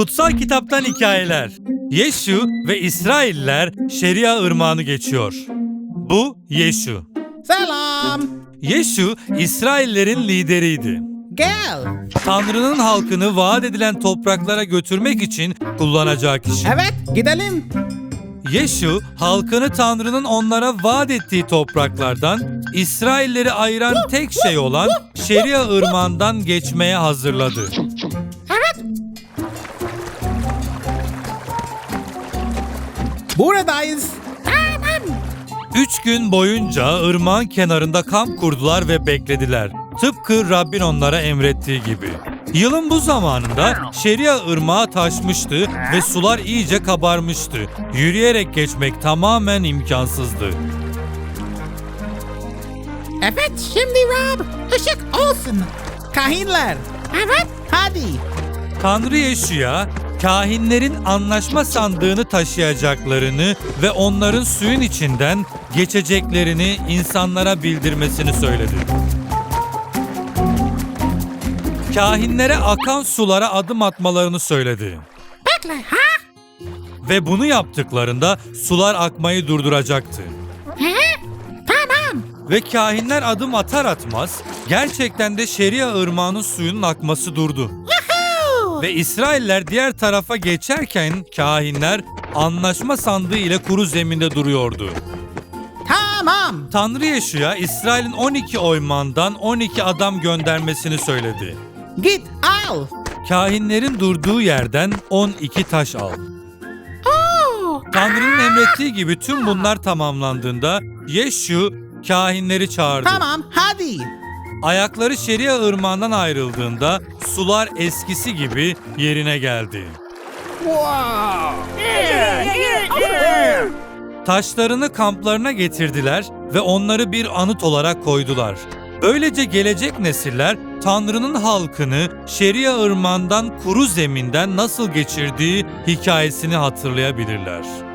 Kutsal kitaptan hikayeler. Yeşu ve İsrailler Şeria ırmağını geçiyor. Bu Yeşu. Selam. Yeşu İsraillerin lideriydi. Gel. Tanrı'nın halkını vaat edilen topraklara götürmek için kullanacağı kişi. Evet gidelim. Yeşu, halkını Tanrı'nın onlara vaat ettiği topraklardan, İsrailleri ayıran tek şey olan Şeria ırmağından geçmeye hazırladı. Buradayız. Tamam. Üç gün boyunca ırmağın kenarında kamp kurdular ve beklediler. Tıpkı Rabbin onlara emrettiği gibi. Yılın bu zamanında Şeria ırmağı taşmıştı ve sular iyice kabarmıştı. Yürüyerek geçmek tamamen imkansızdı. Evet şimdi Rob. Işık olsun. Kahinler. Evet. Hadi. Tanrı Yeşu'ya kahinlerin anlaşma sandığını taşıyacaklarını ve onların suyun içinden geçeceklerini insanlara bildirmesini söyledi. Kahinlere akan sulara adım atmalarını söyledi. Bekle ha? Ve bunu yaptıklarında sular akmayı durduracaktı. He? Tamam. Ve kahinler adım atar atmaz gerçekten de Şeria ırmağının suyunun akması durdu. Ve İsrailler diğer tarafa geçerken kahinler anlaşma sandığı ile kuru zeminde duruyordu. Tamam. Tanrı Yeşu'ya İsrail'in 12 oymandan 12 adam göndermesini söyledi. Git al. Kahinlerin durduğu yerden 12 taş al. Tanrı'nın emrettiği gibi tüm bunlar tamamlandığında Yeşu kahinleri çağırdı. Tamam hadi. Ayakları Şeria ırmağından ayrıldığında sular eskisi gibi yerine geldi. Taşlarını kamplarına getirdiler ve onları bir anıt olarak koydular. Böylece gelecek nesiller Tanrı'nın halkını Şeria ırmağından kuru zeminden nasıl geçirdiği hikayesini hatırlayabilirler.